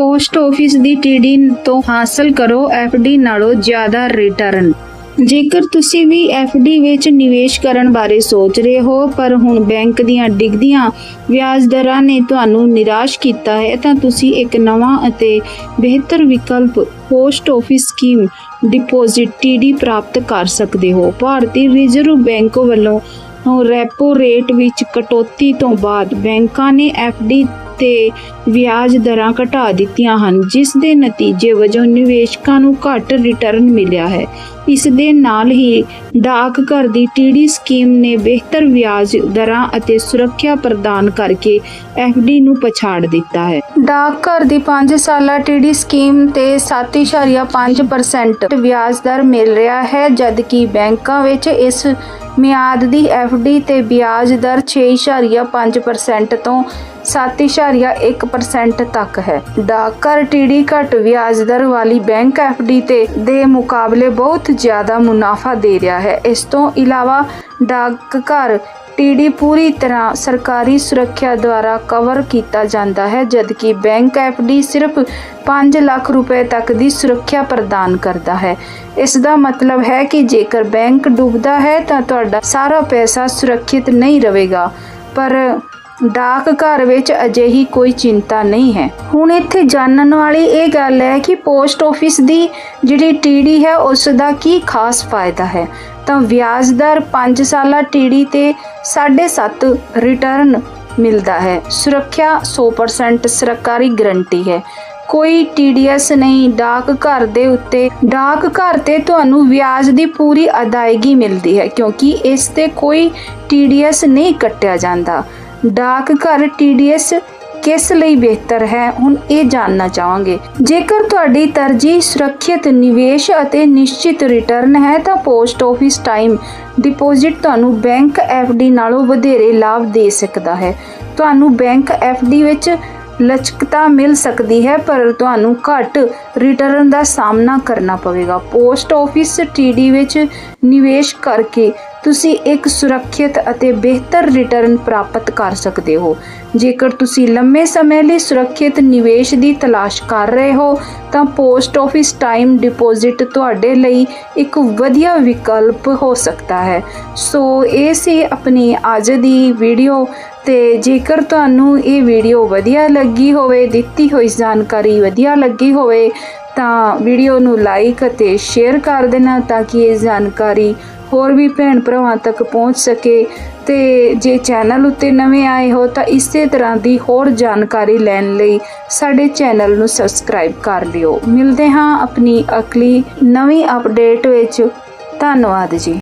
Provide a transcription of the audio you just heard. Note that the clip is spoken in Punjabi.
ਪੋਸਟ ਆਫਿਸ ਦੀ ਟੀਡੀ ਤੋਂ ਹਾਸਲ ਕਰੋ ਡੀ ਨਾਲੋਂ ਜ਼ਿਆਦਾ ਰਿਟਰਨ। ਜੇਕਰ ਤੁਸੀਂ ਵੀ ਡੀ ਵਿੱਚ ਨਿਵੇਸ਼ ਕਰਨ ਬਾਰੇ ਸੋਚ ਰਹੇ ਹੋ, ਪਰ ਹੁਣ ਬੈਂਕ ਦੀਆਂ ਡਿੱਗਦੀਆਂ ਵਿਆਜ ਦਰਾਂ ਨੇ ਤੁਹਾਨੂੰ ਨਿਰਾਸ਼ ਕੀਤਾ ਹੈ, ਤਾਂ ਤੁਸੀਂ ਇੱਕ ਨਵਾਂ ਅਤੇ ਬਿਹਤਰ ਵਿਕਲਪ post office scheme deposit TD ਪ੍ਰਾਪਤ ਕਰ ਸਕਦੇ ਹੋ। ਭਾਰਤੀ ਰਿਜ਼ਰਵ ਬੈਂਕ ਵੱਲੋਂ ਰੈਪੋ ਰੇਟ ਵਿੱਚ ਕਟੌਤੀ ਤੋਂ ਬਾਅਦ ਬੈਂਕਾਂ ਨੇ ਡੀ ਤੇ ਵਿਆਜ ਦਰਾਂ ਘਟਾ ਦਿੱਤੀਆਂ ਹਨ, ਜਿਸ ਦੇ ਨਤੀਜੇ ਵਜੋਂ ਨਿਵੇਸ਼ਕਾਂ ਨੂੰ ਘੱਟ ਰਿਟਰਨ ਮਿਲਿਆ ਹੈ। ਇਸ ਦੇ ਨਾਲ ਹੀ ਡਾਕ ਘਰ ਦੀ ਟੀਡੀ ਸਕੀਮ ਨੇ ਬਿਹਤਰ ਵਿਆਜ ਦਰਾਂ ਅਤੇ ਸੁਰੱਖਿਆ ਪ੍ਰਦਾਨ ਕਰਕੇ ਡੀ ਨੂੰ ਪਛਾੜ ਦਿੱਤਾ ਹੈ। ਡਾਕ ਘਰ ਦੀ 5 ਸਾਲਾ ਟੀਡੀ ਸਕੀਮ ਤੇ 7.5% ਵਿਆਜ ਦਰ ਮਿਲ ਰਿਹਾ ਹੈ, ਜਦਕਿ ਬੈਂਕਾਂ ਵਿੱਚ ਇਸ ਮਿਆਦ ਦੀ ਡੀ ਤੇ ਵਿਆਜ ਦਰ 6.5% ਤੋਂ 7.1% ਤੱਕ ਹੈ ਡਾਕਘਰ ਟੀਡੀ ਘੱਟ ਵਿਆਜ ਦਰ ਵਾਲੀ ਬੈਂਕ ਡੀ ਤੇ ਦੇ ਮੁਕਾਬਲੇ ਬਹੁਤ ਜ਼ਿਆਦਾ ਮੁਨਾਫਾ ਦੇ ਰਿਹਾ ਹੈ ਇਸ ਤੋਂ ਇਲਾਵਾ ਡਾਕਘਰ ਟੀਡੀ ਪੂਰੀ ਤਰ੍ਹਾਂ ਸਰਕਾਰੀ ਸੁਰੱਖਿਆ ਦੁਆਰਾ ਕਵਰ ਕੀਤਾ ਜਾਂਦਾ ਹੈ ਜਦਕਿ ਬੈਂਕ ਡੀ ਸਿਰਫ 5 ਲੱਖ ਰੁਪਏ ਤੱਕ ਦੀ ਸੁਰੱਖਿਆ ਪ੍ਰਦਾਨ ਕਰਦਾ ਹੈ ਇਸ ਦਾ ਮਤਲਬ ਹੈ ਕਿ ਜੇਕਰ ਬੈਂਕ ਡੁੱਬਦਾ ਹੈ ਤਾਂ ਤੁਹਾਡਾ ਸਾਰਾ ਪੈਸਾ ਸੁਰੱਖਿਅਤ ਨਹੀਂ ਰਹੇਗਾ ਪਰ ਡਾਕ ਘਰ ਵਿੱਚ ਅਜਿਹੀ ਕੋਈ ਚਿੰਤਾ ਨਹੀਂ ਹੈ। ਹੁਣ ਇੱਥੇ ਜਾਣਨ ਵਾਲੀ ਇਹ ਗੱਲ ਹੈ ਕਿ ਪੋਸਟ ਆਫਿਸ ਦੀ ਜਿਹੜੀ ਟੀਡੀ ਹੈ, ਉਸ ਦਾ ਕੀ ਖਾਸ ਫਾਇਦਾ ਹੈ? ਤਾਂ ਵਿਆਜ ਦਰ 5 ਸਾਲਾ ਟੀਡੀ ਤੇ 7.5 ਰਿਟਰਨ ਮਿਲਦਾ ਹੈ। ਸੁਰੱਖਿਆ 100% ਸਰਕਾਰੀ ਗਰੰਟੀ ਹੈ। ਕੋਈ TDS ਨਹੀਂ, ਡਾਕ ਘਰ ਦੇ ਉੱਤੇ, ਡਾਕ ਘਰ ਤੇ ਤੁਹਾਨੂੰ ਵਿਆਜ ਦੀ ਪੂਰੀ ਅਦਾਇਗੀ ਮਿਲਦੀ ਹੈ, ਕਿਉਂਕਿ ਇਸ ਤੇ ਕੋਈ TDS ਨਹੀਂ ਕੱਟਿਆ ਜਾਂਦਾ। ਡਾਕ ਘਰ TDS ਕਿਸ ਲਈ ਬਿਹਤਰ ਹੈ? ਹੁਣ ਇਹ ਜਾਣਨਾ ਚਾਹਾਂਗੇ। ਜੇਕਰ ਤੁਹਾਡੀ ਤਰਜੀਹ ਸੁਰੱਖਿਅਤ ਨਿਵੇਸ਼ ਅਤੇ ਨਿਸ਼ਚਿਤ ਰਿਟਰਨ ਹੈ, ਤਾਂ ਪੋਸਟ ਆਫਿਸ ਟਾਈਮ ਡਿਪੋਜ਼ਿਟ ਤੁਹਾਨੂੰ ਬੈਂਕ ਡੀ ਨਾਲੋਂ ਵਧੇਰੇ ਲਾਭ ਦੇ ਸਕਦਾ ਹੈ। ਤੁਹਾਨੂੰ ਬੈਂਕ ਡੀ ਵਿੱਚ ਲਚਕਤਾ ਮਿਲ ਸਕਦੀ ਹੈ, ਪਰ ਤੁਹਾਨੂੰ ਘੱਟ ਰਿਟਰਨ ਦਾ ਸਾਹਮਣਾ ਕਰਨਾ ਪਵੇਗਾ। ਪੋਸਟ ਆਫਿਸ ਟੀਡੀ ਵਿੱਚ ਨਿਵੇਸ਼ ਕਰਕੇ ਤੁਸੀਂ ਇੱਕ ਸੁਰੱਖਿਅਤ ਅਤੇ ਬਿਹਤਰ ਰਿਟਰਨ ਪ੍ਰਾਪਤ ਕਰ ਸਕਦੇ ਹੋ। ਜੇਕਰ ਤੁਸੀਂ ਲੰਮੇ ਸਮੇਂ ਲਈ ਸੁਰੱਖਿਅਤ ਨਿਵੇਸ਼ ਦੀ ਤਲਾਸ਼ ਕਰ ਰਹੇ ਹੋ, ਤਾਂ ਪੋਸਟ ਆਫਿਸ ਟਾਈਮ ਡਿਪੋਜ਼ਿਟ ਤੁਹਾਡੇ ਲਈ ਇੱਕ ਵਧੀਆ ਵਿਕਲਪ ਹੋ ਸਕਦਾ ਹੈ। ਸੋ ਇਹ ਸੀ ਆਪਣੀ ਅੱਜ ਦੀ ਵੀਡੀਓ ਤੇ ਜੇਕਰ ਤੁਹਾਨੂੰ ਇਹ ਵੀਡੀਓ ਵਧੀਆ ਲੱਗੀ ਹੋਵੇ, ਦਿੱਤੀ ਹੋਈ ਜਾਣਕਾਰੀ ਵਧੀਆ ਲੱਗੀ ਹੋਵੇ, ਤਾਂ ਵੀਡੀਓ ਨੂੰ ਲਾਈਕ ਅਤੇ ਸ਼ੇਅਰ ਕਰ ਦੇਣਾ ਤਾਂ ਕਿ ਇਹ ਜਾਣਕਾਰੀ ਹੋਰ ਵੀ ਭੈਣ ਭਰਾਵਾਂ ਤੱਕ ਪਹੁੰਚ ਸਕੇ ਤੇ ਜੇ ਚੈਨਲ ਉੱਤੇ ਨਵੇਂ ਆਏ ਹੋ ਤਾਂ ਇਸੇ ਤਰ੍ਹਾਂ ਦੀ ਹੋਰ ਜਾਣਕਾਰੀ ਲੈਣ ਲਈ ਸਾਡੇ ਚੈਨਲ ਨੂੰ ਸਬਸਕ੍ਰਾਈਬ ਕਰ ਲਿਓ। ਮਿਲਦੇ ਹਾਂ ਆਪਣੀ ਅਗਲੀ ਨਵੀਂ ਅਪਡੇਟ ਵਿੱਚ। ਧੰਨਵਾਦ ਜੀ।